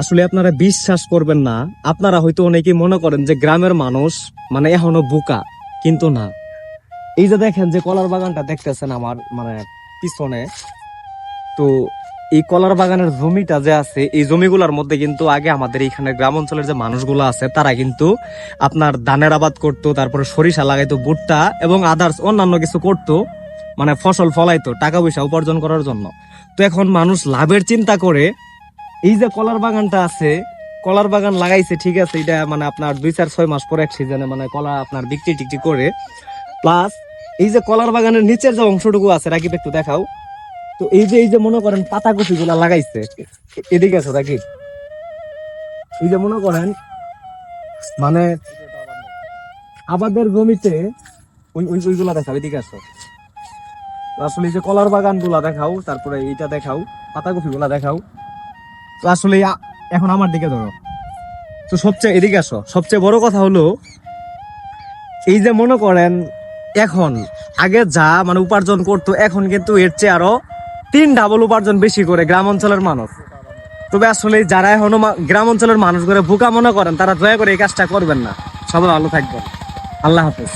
আসলে আপনারা বিশ্বাস করবেন না, আপনারা হয়তো অনেকেই মনে করেন যে গ্রামের মানুষ মানে এখনও বোকা, কিন্তু না। এই যে দেখেন যে কলার বাগানটা দেখতেছেন আমার মানে পিছনে, তো এই কলার বাগানের জমিটা যে আছে, এই জমিগুলোর মধ্যে কিন্তু আগে আমাদের এইখানে গ্রাম অঞ্চলের যে মানুষগুলো আছে, তারা কিন্তু আপনার ধানের আবাদ করতো, তারপরে সরিষা লাগাইতো, ভুট্টা এবং আদার্স অন্যান্য কিছু করতো মানে ফসল ফলাইতো, টাকা পয়সা উপার্জন করার জন্য। তো এখন মানুষ লাভের চিন্তা করে এই যে কলার বাগানটা আছে, কলার বাগান লাগাইছে, ঠিক আছে, এটা মানে আপনার দুই চার ছয় মাস পরে এক সিজনে মানে কলা আপনার বিক্রি টিক্রি করে। প্লাস এই যে কলার বাগানের নিচের যে অংশটুকু আছে, রাকিব, একটু দেখাও। তো এই যে এই যে মনে করেন পাতা কপি গুলা লাগাইছে, এদিকে আছে, রাকিব। এই যে মনে করেন মানে আবাদের জমিতে, ওই ওই, ওইগুলা দেখাও, এদিকে তো আসলে এই যে কলার বাগানগুলা দেখাও, তারপরে এইটা দেখাও পাতা কপি গুলা দেখাও। তো আসলে এখন আমার দিকে ধরো। তো সবচেয়ে এদিকে আসো। সবচেয়ে বড় কথা হলো, এই যে মনে করেন এখন, আগে যা মানে উপার্জন করতো, এখন কিন্তু এর চেয়ে আরও তিন ডাবল উপার্জন বেশি করে গ্রাম অঞ্চলের মানুষ। তবে আসলে যারা এখনও গ্রাম অঞ্চলের মানুষ করে বোকা মনে করেন, তারা দয়া করে এই কাজটা করবেন না। সবাই ভালো থাকবেন। আল্লাহ হাফেজ।